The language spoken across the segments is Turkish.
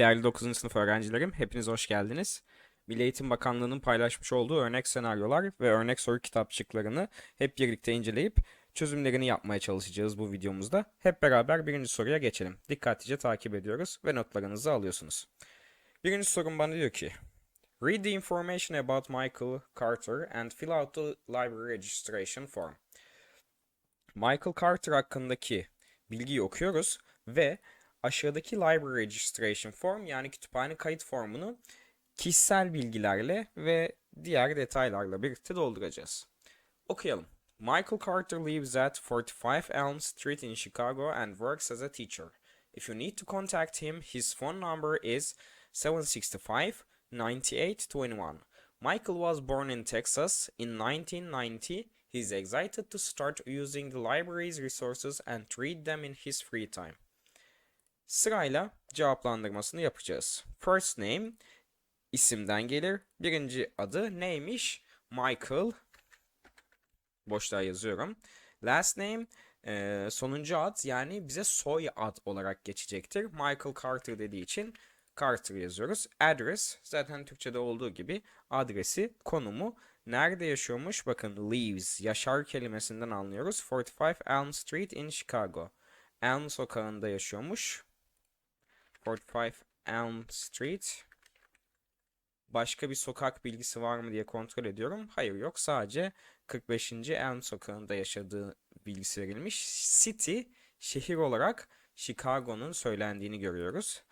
Değerli 9. sınıf öğrencilerim, hepiniz hoş geldiniz. Milli Eğitim Bakanlığı'nın paylaşmış olduğu örnek senaryolar ve örnek soru kitapçıklarını hep birlikte inceleyip çözümlerini yapmaya çalışacağız bu videomuzda. Hep beraber birinci soruya geçelim. Dikkatlice takip ediyoruz ve notlarınızı alıyorsunuz. Birinci sorum bana diyor ki, Read the information about Michael Carter and fill out the library registration form. Michael Carter hakkındaki bilgiyi okuyoruz ve aşağıdaki library registration form yani kütüphane kayıt formunu kişisel bilgilerle ve diğer detaylarla birlikte dolduracağız. Okuyalım. Michael Carter lives at 45 Elm Street in Chicago and works as a teacher. If you need to contact him, his phone number is 765 9821. Michael was born in Texas in 1990. He's excited to start using the library's resources and read them in his free time. Sırayla cevaplandırmasını yapacağız. First name isimden gelir. Birinci adı neymiş? Michael. Boşluğa yazıyorum. Last name e, sonuncu ad yani bize soy ad olarak geçecektir. Michael Carter dediği için Carter yazıyoruz. Address zaten Türkçe'de olduğu gibi adresi, konumu, nerede yaşıyormuş? Bakın lives, yaşar kelimesinden anlıyoruz. 45 Elm Street in Chicago. Elm sokağında yaşıyormuş. 45 Elm Street. Başka bir sokak bilgisi var mı diye kontrol ediyorum. Hayır yok. Sadece 45. Elm sokağında yaşadığı bilgisi verilmiş. City şehir olarak Chicago'nun söylendiğini görüyoruz.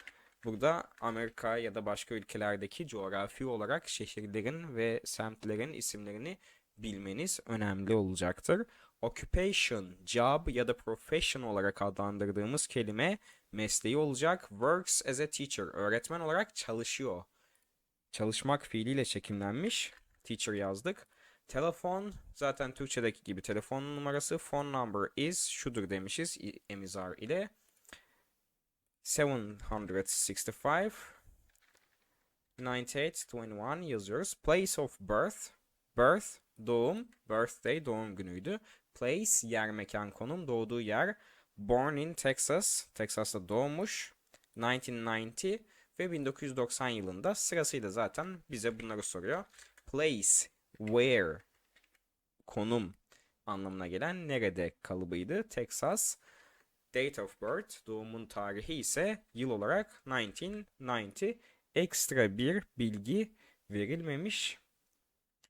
Burada Amerika ya da başka ülkelerdeki coğrafi olarak şehirlerin ve semtlerin isimlerini bilmeniz önemli olacaktır. Occupation, job ya da profession olarak adlandırdığımız kelime mesleği olacak. Works as a teacher, öğretmen olarak çalışıyor. Çalışmak fiiliyle çekimlenmiş. Teacher yazdık. Telefon zaten Türkçedeki gibi telefon numarası phone number is şudur demişiz emizar ile. 765 9821 yazıyoruz. Place of birth. Birth doğum. Birthday doğum günüydü. Place yer mekan konum doğduğu yer. Born in Texas. Texas'ta doğmuş. 1990 ve 1990 yılında sırasıyla zaten bize bunları soruyor. Place, where, konum anlamına gelen nerede kalıbıydı. Texas. Date of birth, doğumun tarihi ise yıl olarak 1990. Ekstra bir bilgi verilmemiş.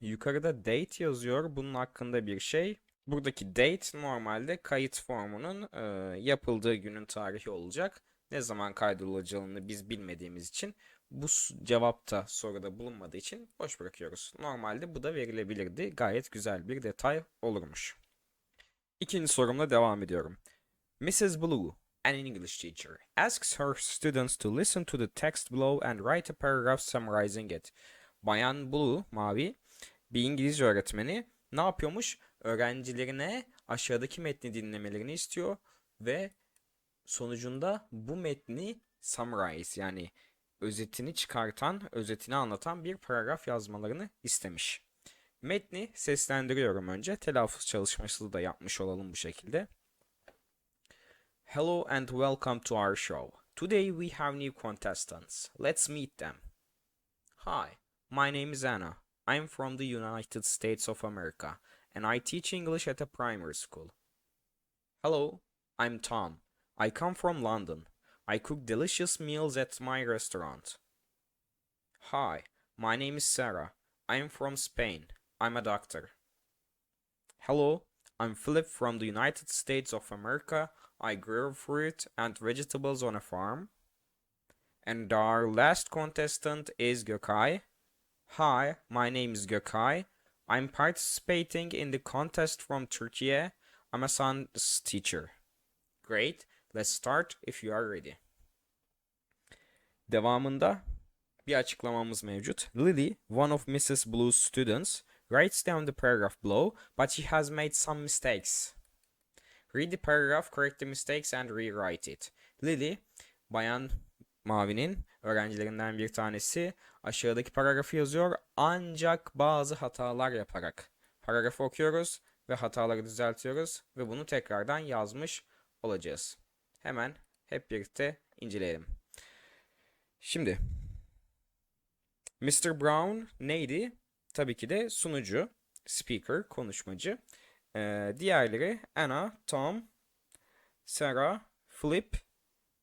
Yukarıda date yazıyor. Bunun hakkında bir şey. Buradaki date normalde kayıt formunun e, yapıldığı günün tarihi olacak. Ne zaman kaydolacağını biz bilmediğimiz için bu cevapta soruda bulunmadığı için boş bırakıyoruz. Normalde bu da verilebilirdi. Gayet güzel bir detay olurmuş. İkinci sorumla devam ediyorum. Mrs. Blue, an English teacher, asks her students to listen to the text below and write a paragraph summarizing it. Bayan Blue, mavi, bir İngilizce öğretmeni ne yapıyormuş? Öğrencilerine aşağıdaki metni dinlemelerini istiyor ve sonucunda bu metni summarize yani özetini çıkartan, özetini anlatan bir paragraf yazmalarını istemiş. Metni seslendiriyorum önce. Telaffuz çalışması da yapmış olalım bu şekilde. Hello and welcome to our show. Today we have new contestants. Let's meet them. Hi, my name is Anna. I'm from the United States of America and I teach English at a primary school. Hello, I'm Tom. I come from London. I cook delicious meals at my restaurant. Hi, my name is Sarah. I'm from Spain. I'm a doctor. Hello, I'm Philip from the United States of America. I grow fruit and vegetables on a farm. And our last contestant is Gökay. Hi, my name is Gökay. I'm participating in the contest from Turkey. I'm a science teacher. Great. Let's start if you are ready. Devamında bir açıklamamız mevcut. Lily, one of Mrs. Blue's students, writes down the paragraph below, but she has made some mistakes. Read the paragraph, correct the mistakes and rewrite it. Lily, Bayan Mavi'nin öğrencilerinden bir tanesi aşağıdaki paragrafı yazıyor ancak bazı hatalar yaparak. Paragrafı okuyoruz ve hataları düzeltiyoruz ve bunu tekrardan yazmış olacağız. Hemen hep birlikte inceleyelim. Şimdi Mr. Brown neydi? Tabii ki de sunucu, speaker, konuşmacı. Ee, diğerleri Anna, Tom, Sarah, Flip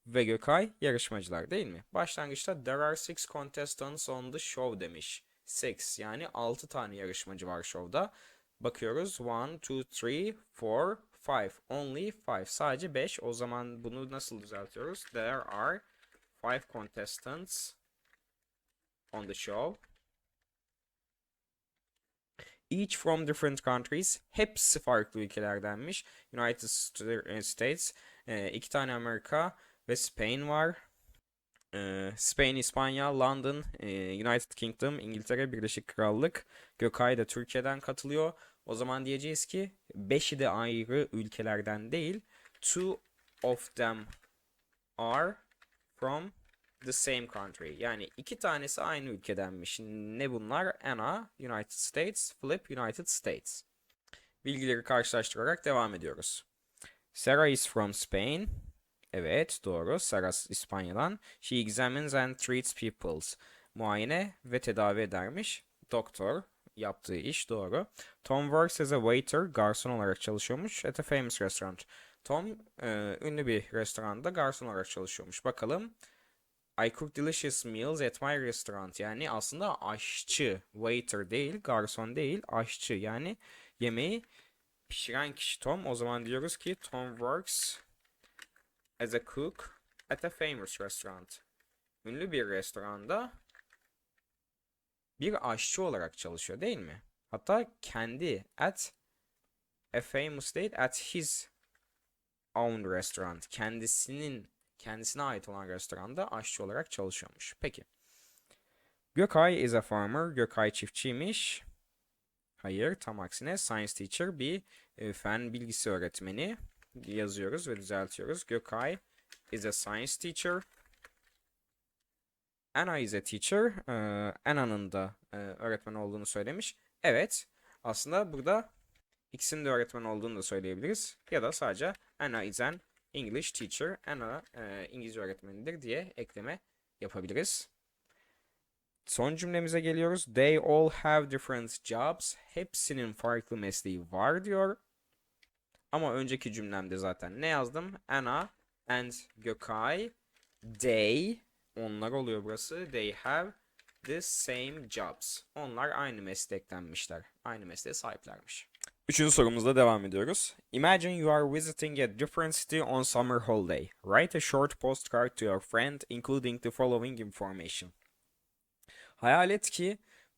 ve Gökay yarışmacılar değil mi? Başlangıçta there are six contestants on the show demiş. Six yani 6 tane yarışmacı var şovda. Bakıyoruz 1, 2, 3, 4, 5. Only 5. Sadece 5. O zaman bunu nasıl düzeltiyoruz? There are 5 contestants on the show. Each from different countries. Hepsi farklı ülkelerdenmiş. United St- States, e, iki tane Amerika ve Spain var. E, Spain, İspanya, London, e, United Kingdom, İngiltere, Birleşik Krallık. Gökay da Türkiye'den katılıyor. O zaman diyeceğiz ki 5'i de ayrı ülkelerden değil. Two of them are from the same country. Yani iki tanesi aynı ülkedenmiş. Ne bunlar? Anna, United States, Flip, United States. Bilgileri karşılaştırarak devam ediyoruz. Sarah is from Spain. Evet, doğru. Sarah İspanya'dan. She examines and treats peoples. Muayene ve tedavi edermiş. Doktor yaptığı iş doğru. Tom works as a waiter, garson olarak çalışıyormuş at a famous restaurant. Tom e, ünlü bir restoranda garson olarak çalışıyormuş. Bakalım. I cook delicious meals at my restaurant. Yani aslında aşçı, waiter değil, garson değil, aşçı. Yani yemeği pişiren kişi Tom. O zaman diyoruz ki Tom works as a cook at a famous restaurant. Ünlü bir restoranda bir aşçı olarak çalışıyor değil mi? Hatta kendi at a famous değil at his own restaurant. Kendisinin kendisine ait olan restoranda aşçı olarak çalışıyormuş. Peki. Gökay is a farmer. Gökay çiftçiymiş. Hayır, tam aksine science teacher bir e, fen bilgisi öğretmeni yazıyoruz ve düzeltiyoruz. Gökay is a science teacher. Anna is a teacher. Ee, Anna'nın da e, öğretmen olduğunu söylemiş. Evet. Aslında burada ikisinin de öğretmen olduğunu da söyleyebiliriz. Ya da sadece Anna is an English teacher. Anna e, İngilizce öğretmenidir diye ekleme yapabiliriz. Son cümlemize geliyoruz. They all have different jobs. Hepsinin farklı mesleği var diyor. Ama önceki cümlemde zaten ne yazdım? Anna and Gökay. They onlar oluyor burası. They have the same jobs. Onlar aynı meslektenmişler. Aynı mesleğe sahiplermiş. Üçüncü sorumuzla devam ediyoruz. Imagine you are visiting a different city on summer holiday. Write a short postcard to your friend including the following information. Hayal et ki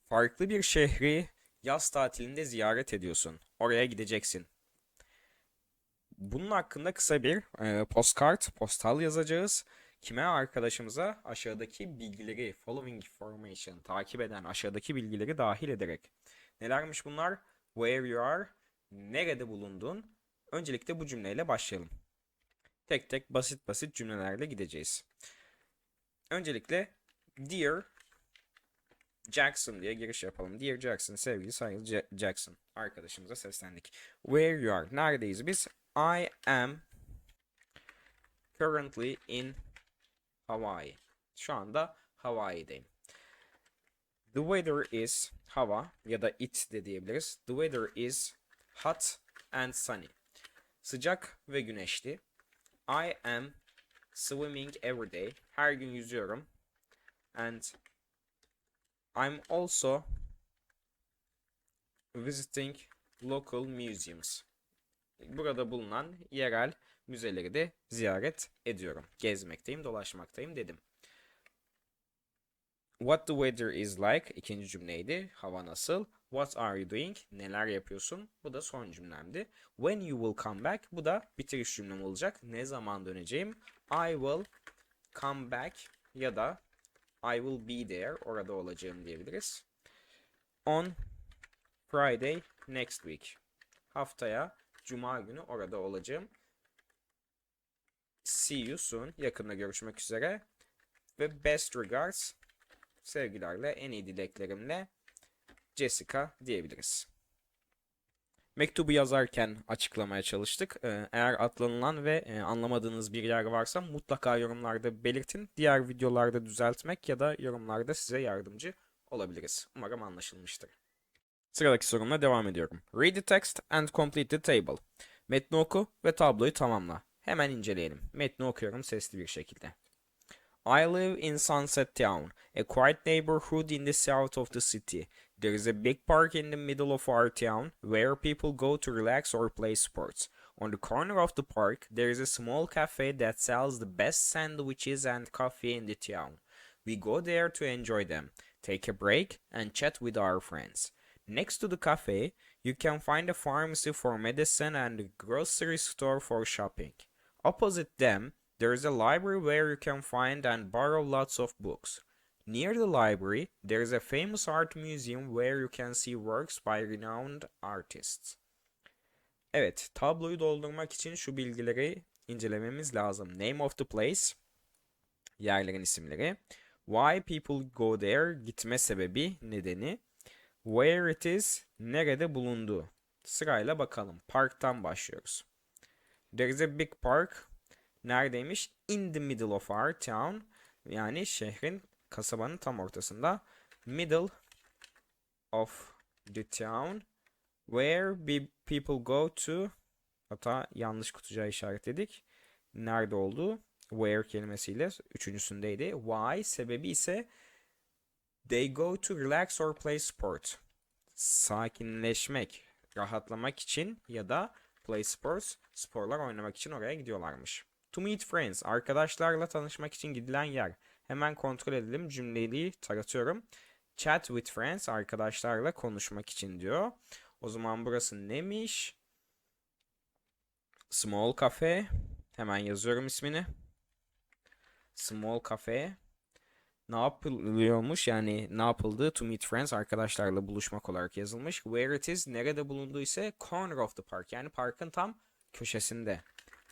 farklı bir şehri yaz tatilinde ziyaret ediyorsun. Oraya gideceksin. Bunun hakkında kısa bir e, postkart, postal yazacağız. Kime arkadaşımıza aşağıdaki bilgileri, following information, takip eden aşağıdaki bilgileri dahil ederek. Nelermiş bunlar? Where you are, nerede bulundun? Öncelikle bu cümleyle başlayalım. Tek tek basit basit cümlelerle gideceğiz. Öncelikle Dear Jackson diye giriş yapalım. Dear Jackson, sevgili Ja- Jackson. Arkadaşımıza seslendik. Where you are, neredeyiz biz? I am currently in Hawaii. Şu anda Hawaii'deyim. The weather is hava ya da it de diyebiliriz. The weather is hot and sunny. Sıcak ve güneşli. I am swimming every day. Her gün yüzüyorum. And I'm also visiting local museums. Burada bulunan yerel müzeleri de ziyaret ediyorum. Gezmekteyim, dolaşmaktayım dedim. What the weather is like ikinci cümleydi. Hava nasıl? What are you doing? Neler yapıyorsun? Bu da son cümlemdi. When you will come back? Bu da bitiriş cümlem olacak. Ne zaman döneceğim? I will come back ya da I will be there. Orada olacağım diyebiliriz. On Friday next week. Haftaya Cuma günü orada olacağım. See you soon. Yakında görüşmek üzere. Ve best regards. Sevgilerle, en iyi dileklerimle Jessica diyebiliriz. Mektubu yazarken açıklamaya çalıştık. Ee, Eğer atlanılan ve e, anlamadığınız bir yer varsa mutlaka yorumlarda belirtin. Diğer videolarda düzeltmek ya da yorumlarda size yardımcı olabiliriz. Umarım anlaşılmıştır. Sıradaki sorumla devam ediyorum. Read the text and complete the table. Metni oku ve tabloyu tamamla. Hemen inceleyelim. Metni okuyorum sesli bir şekilde. I live in Sunset Town, a quiet neighborhood in the south of the city. There is a big park in the middle of our town where people go to relax or play sports. On the corner of the park, there is a small cafe that sells the best sandwiches and coffee in the town. We go there to enjoy them, take a break, and chat with our friends. Next to the cafe, you can find a pharmacy for medicine and a grocery store for shopping. Opposite them, there is a library where you can find and borrow lots of books. Near the library, there is a famous art museum where you can see works by renowned artists. Evet, tabloyu doldurmak için şu bilgileri incelememiz lazım. Name of the place, yerlerin isimleri. Why people go there, gitme sebebi, nedeni. Where it is, nerede bulunduğu. Sırayla bakalım. Parktan başlıyoruz. There is a big park. Neredeymiş? In the middle of our town. Yani şehrin, kasabanın tam ortasında. Middle of the town. Where be people go to. Hatta yanlış kutucuğa işaretledik. Nerede olduğu. Where kelimesiyle üçüncüsündeydi. Why sebebi ise They go to relax or play sport. Sakinleşmek, rahatlamak için ya da play sports, sporlar oynamak için oraya gidiyorlarmış. To meet friends, arkadaşlarla tanışmak için gidilen yer. Hemen kontrol edelim cümleyi taratıyorum. Chat with friends, arkadaşlarla konuşmak için diyor. O zaman burası neymiş? Small cafe. Hemen yazıyorum ismini. Small cafe ne yapılıyormuş yani ne yapıldı to meet friends arkadaşlarla buluşmak olarak yazılmış. Where it is nerede bulunduğu ise corner of the park yani parkın tam köşesinde.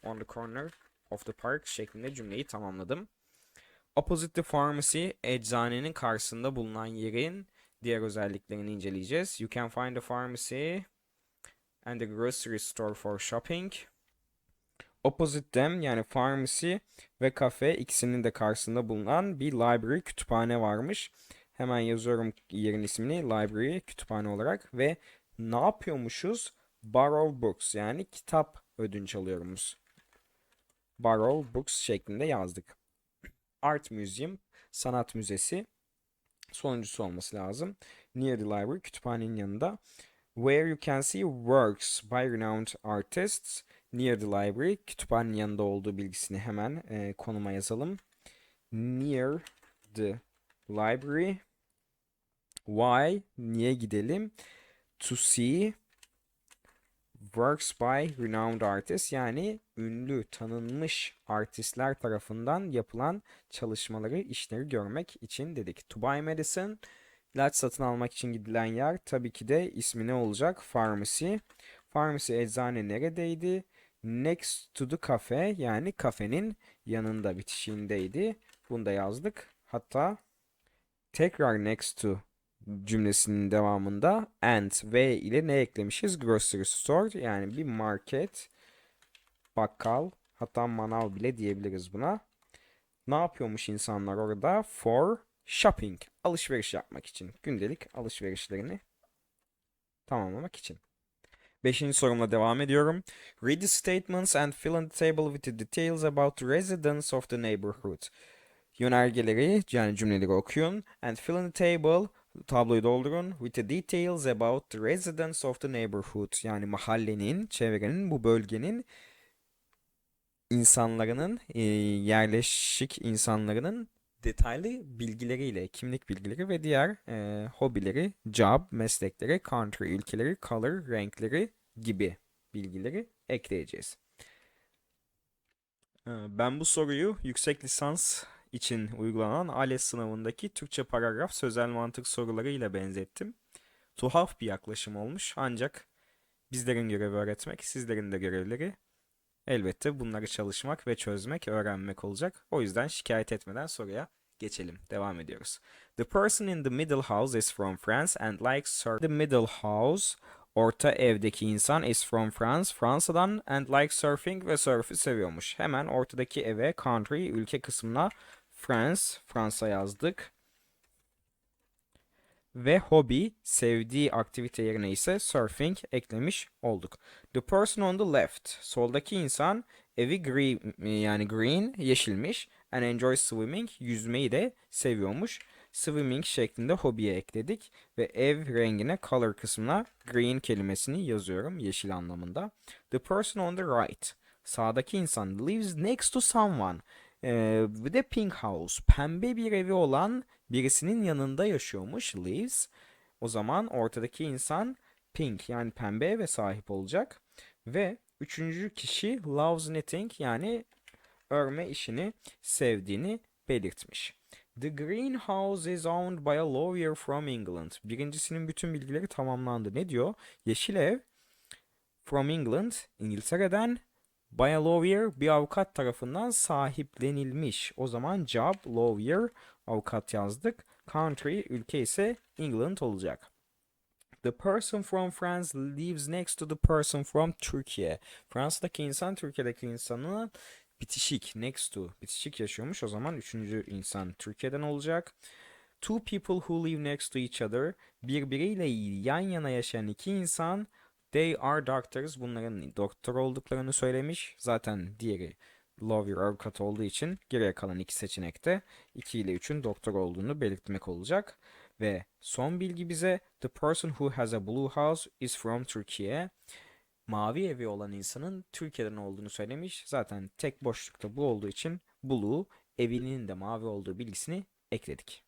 On the corner of the park şeklinde cümleyi tamamladım. Opposite the pharmacy eczanenin karşısında bulunan yerin diğer özelliklerini inceleyeceğiz. You can find a pharmacy and a grocery store for shopping. Opposite them yani pharmacy ve kafe ikisinin de karşısında bulunan bir library kütüphane varmış. Hemen yazıyorum yerin ismini library kütüphane olarak ve ne yapıyormuşuz? Borrow books yani kitap ödünç alıyoruz. Borrow books şeklinde yazdık. Art Museum sanat müzesi sonuncusu olması lazım. Near the library kütüphanenin yanında. Where you can see works by renowned artists Near the library. Kütüphanenin yanında olduğu bilgisini hemen e, konuma yazalım. Near the library. Why? Niye gidelim? To see works by renowned artists yani ünlü, tanınmış artistler tarafından yapılan çalışmaları, işleri görmek için dedik. To buy medicine, ilaç satın almak için gidilen yer tabii ki de ismi ne olacak? Pharmacy. Pharmacy eczane neredeydi? Next to the cafe yani kafenin yanında bitişiğindeydi. Bunu da yazdık. Hatta tekrar next to cümlesinin devamında and ve ile ne eklemişiz? Grocery store yani bir market, bakkal hatta manav bile diyebiliriz buna. Ne yapıyormuş insanlar orada? For shopping. Alışveriş yapmak için. Gündelik alışverişlerini tamamlamak için. Beşinci sorumla devam ediyorum. Read the statements and fill in the table with the details about the residents of the neighborhood. Yönergeleri yani cümleleri okuyun. And fill in the table tabloyu doldurun with the details about the residents of the neighborhood. Yani mahallenin, çevrenin, bu bölgenin insanlarının, e, yerleşik insanlarının detaylı bilgileriyle, kimlik bilgileri ve diğer e, hobileri, job, meslekleri, country, ülkeleri, color, renkleri gibi bilgileri ekleyeceğiz. E, ben bu soruyu yüksek lisans için uygulanan ALES sınavındaki Türkçe paragraf sözel mantık soruları ile benzettim. Tuhaf bir yaklaşım olmuş ancak bizlerin görevi öğretmek, sizlerin de görevleri elbette bunları çalışmak ve çözmek, öğrenmek olacak. O yüzden şikayet etmeden soruya geçelim. Devam ediyoruz. The person in the middle house is from France and likes her. The middle house Orta evdeki insan is from France, Fransa'dan and likes surfing ve surf'ü seviyormuş. Hemen ortadaki eve country, ülke kısmına France, Fransa yazdık. Ve hobby, sevdiği aktivite yerine ise surfing eklemiş olduk. The person on the left, soldaki insan evi green, yani green, yeşilmiş. And enjoys swimming, yüzmeyi de seviyormuş. Swimming şeklinde hobiye ekledik. Ve ev rengine color kısmına green kelimesini yazıyorum yeşil anlamında. The person on the right, sağdaki insan lives next to someone. Ee, bir de pink house, pembe bir evi olan birisinin yanında yaşıyormuş lives. O zaman ortadaki insan pink yani pembe eve sahip olacak. Ve üçüncü kişi loves knitting yani örme işini sevdiğini belirtmiş. The greenhouse is owned by a lawyer from England. Birincisinin bütün bilgileri tamamlandı. Ne diyor? Yeşil ev from England, İngiltere'den by a lawyer bir avukat tarafından sahiplenilmiş. O zaman job lawyer avukat yazdık. Country ülke ise England olacak. The person from France lives next to the person from Türkiye. Fransa'daki insan Türkiye'deki insanın bitişik, next to, bitişik yaşıyormuş. O zaman üçüncü insan Türkiye'den olacak. Two people who live next to each other. Birbiriyle yan yana yaşayan iki insan. They are doctors. Bunların doktor olduklarını söylemiş. Zaten diğeri lawyer avukat olduğu için geriye kalan iki seçenekte 2 ile 3'ün doktor olduğunu belirtmek olacak. Ve son bilgi bize the person who has a blue house is from Türkiye. Mavi evi olan insanın Türkiye'den olduğunu söylemiş. Zaten tek boşlukta bu olduğu için blue evinin de mavi olduğu bilgisini ekledik.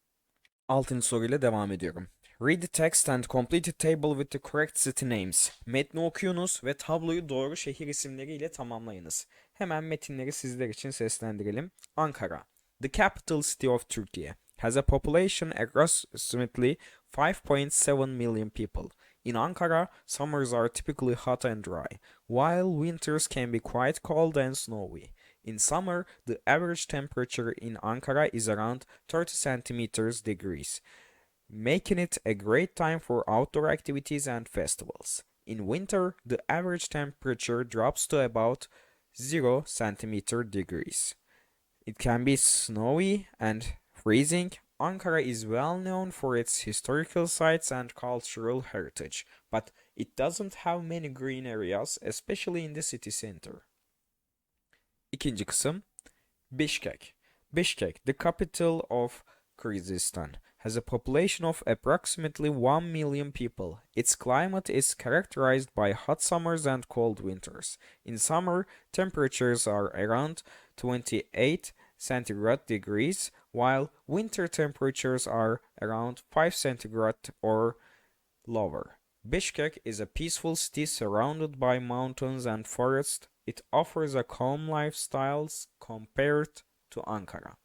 Altıncı soruyla devam ediyorum. Read the text and complete the table with the correct city names. Metni okuyunuz ve tabloyu doğru şehir isimleriyle tamamlayınız. Hemen metinleri sizler için seslendirelim. Ankara. The capital city of Turkey. Has a population approximately 5.7 million people. In Ankara, summers are typically hot and dry, while winters can be quite cold and snowy. In summer, the average temperature in Ankara is around 30 centimeters degrees, making it a great time for outdoor activities and festivals. In winter, the average temperature drops to about 0 centimeter degrees. It can be snowy and freezing. Ankara is well known for its historical sites and cultural heritage, but it doesn't have many green areas, especially in the city center. İkinci kısım Bishkek. Bishkek, the capital of Kyrgyzstan, has a population of approximately 1 million people. Its climate is characterized by hot summers and cold winters. In summer, temperatures are around 28 centigrade degrees, while winter temperatures are around 5 centigrade or lower. Bishkek is a peaceful city surrounded by mountains and forests. It offers a calm lifestyle compared to Ankara.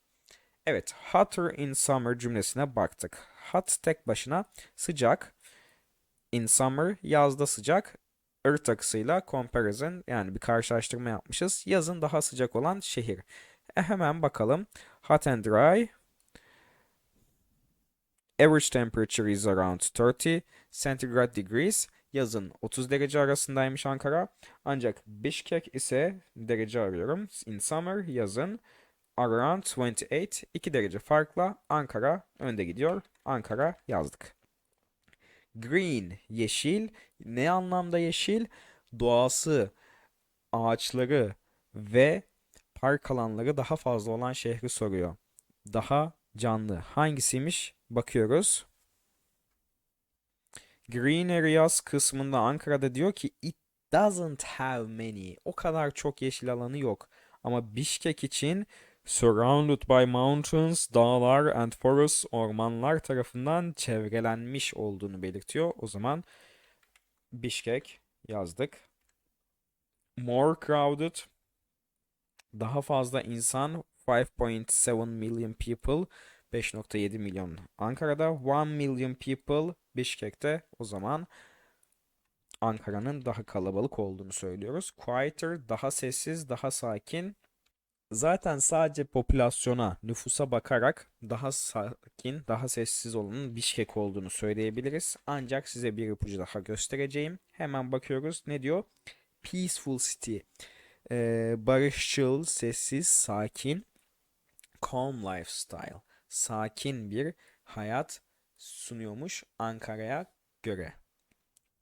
Evet, hotter in summer cümlesine baktık. Hot tek başına sıcak. In summer yazda sıcak. Ir takısıyla comparison yani bir karşılaştırma yapmışız. Yazın daha sıcak olan şehir. E hemen bakalım. Hot and dry. Average temperature is around 30 centigrade degrees. Yazın 30 derece arasındaymış Ankara. Ancak Bishkek ise derece arıyorum. In summer yazın around 28 2 derece farkla Ankara önde gidiyor. Ankara yazdık. Green yeşil. Ne anlamda yeşil? Doğası, ağaçları ve park alanları daha fazla olan şehri soruyor. Daha canlı. Hangisiymiş? Bakıyoruz. Green Areas kısmında Ankara'da diyor ki it doesn't have many. O kadar çok yeşil alanı yok. Ama Bişkek için surrounded by mountains, dağlar and forests, ormanlar tarafından çevrelenmiş olduğunu belirtiyor. O zaman Bişkek yazdık. More crowded. Daha fazla insan 5.7 million people 5.7 milyon Ankara'da 1 million people Bişkek'te o zaman Ankara'nın daha kalabalık olduğunu söylüyoruz. Quieter daha sessiz daha sakin Zaten sadece popülasyona, nüfusa bakarak daha sakin, daha sessiz olanın Bişkek olduğunu söyleyebiliriz. Ancak size bir ipucu daha göstereceğim. Hemen bakıyoruz. Ne diyor? Peaceful city. Ee, barışçıl, sessiz, sakin. Calm lifestyle. Sakin bir hayat sunuyormuş Ankara'ya göre.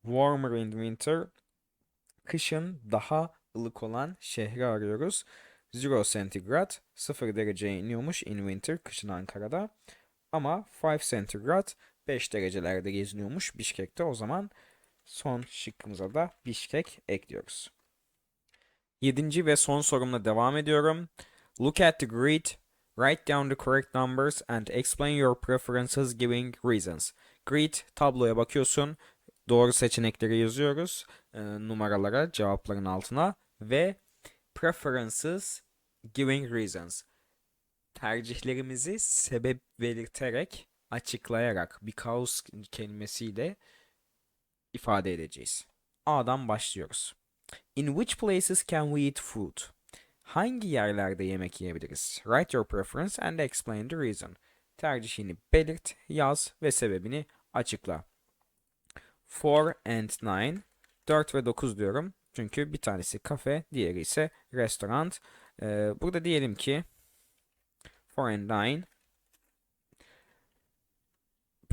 Warmer in winter. Kışın daha ılık olan şehri arıyoruz. Zero centigrade 0 dereceye iniyormuş in winter kışın Ankara'da. Ama 5 centigrade 5 derecelerde geziniyormuş Bişkek'te. O zaman son şıkkımıza da Bişkek ekliyoruz. Yedinci ve son sorumla devam ediyorum. Look at the grid, write down the correct numbers and explain your preferences giving reasons. Grid tabloya bakıyorsun. Doğru seçenekleri yazıyoruz e, numaralara cevapların altına ve preferences giving reasons. Tercihlerimizi sebep belirterek, açıklayarak because kelimesiyle ifade edeceğiz. A'dan başlıyoruz. In which places can we eat food? Hangi yerlerde yemek yiyebiliriz? Write your preference and explain the reason. Tercihini belirt, yaz ve sebebini açıkla. 4 and 9 4 ve 9 diyorum. Çünkü bir tanesi kafe, diğeri ise restoran. Ee, burada diyelim ki 4 and 9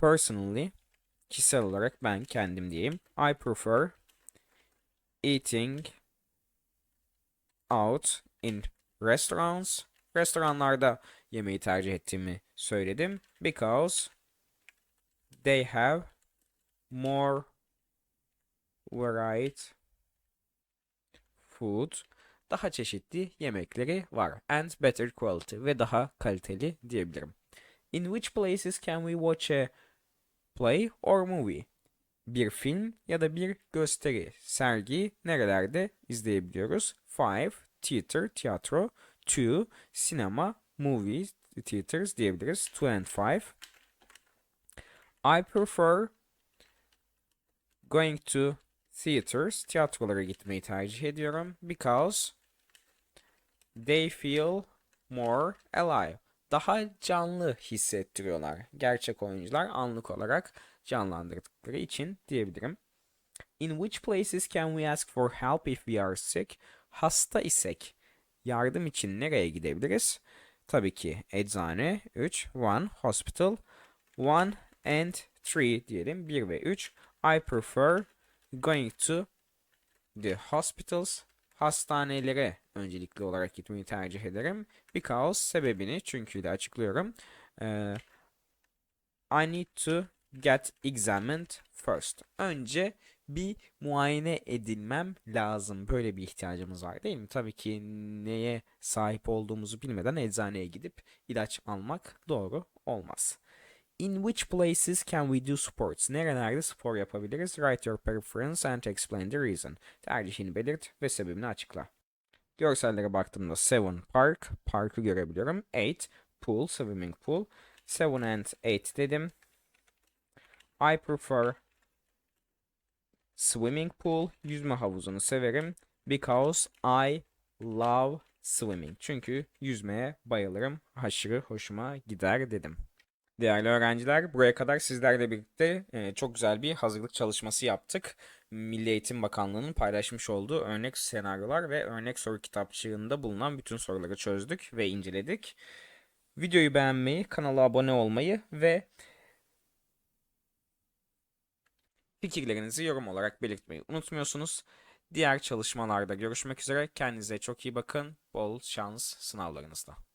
Personally kişisel olarak ben kendim diyeyim. I prefer eating out in restaurants. Restoranlarda yemeği tercih ettiğimi söyledim. Because they have more varied food. Daha çeşitli yemekleri var. And better quality ve daha kaliteli diyebilirim. In which places can we watch a play or movie? Bir film ya da bir gösteri, sergi nerelerde izleyebiliyoruz? 5. Theater, tiyatro. 2. Sinema, movie, theaters diyebiliriz. 2 and 5. I prefer going to theaters, tiyatrolara gitmeyi tercih ediyorum. Because they feel more alive. Daha canlı hissettiriyorlar. Gerçek oyuncular anlık olarak canlandırdıkları için diyebilirim. In which places can we ask for help if we are sick? Hasta isek yardım için nereye gidebiliriz? Tabii ki eczane 3, 1, hospital 1 and 3 diyelim 1 ve 3. I prefer going to the hospitals. Hastanelere öncelikli olarak gitmeyi tercih ederim. Because sebebini çünkü de açıklıyorum. Ee, I need to get examined first. Önce bir muayene edilmem lazım. Böyle bir ihtiyacımız var değil mi? Tabii ki neye sahip olduğumuzu bilmeden eczaneye gidip ilaç almak doğru olmaz. In which places can we do sports? Nerelerde spor yapabiliriz? Write your preference and explain the reason. Tercihini belirt ve sebebini açıkla. Görsellere baktığımda 7 park, parkı görebiliyorum. 8 pool, swimming pool. 7 and 8 dedim. I prefer swimming pool, yüzme havuzunu severim. Because I love swimming. Çünkü yüzmeye bayılırım. Aşırı hoşuma gider dedim. Değerli öğrenciler, buraya kadar sizlerle birlikte e, çok güzel bir hazırlık çalışması yaptık. Milli Eğitim Bakanlığı'nın paylaşmış olduğu örnek senaryolar ve örnek soru kitapçığında bulunan bütün soruları çözdük ve inceledik. Videoyu beğenmeyi, kanala abone olmayı ve fikirlerinizi yorum olarak belirtmeyi unutmuyorsunuz. Diğer çalışmalarda görüşmek üzere. Kendinize çok iyi bakın. Bol şans sınavlarınızda.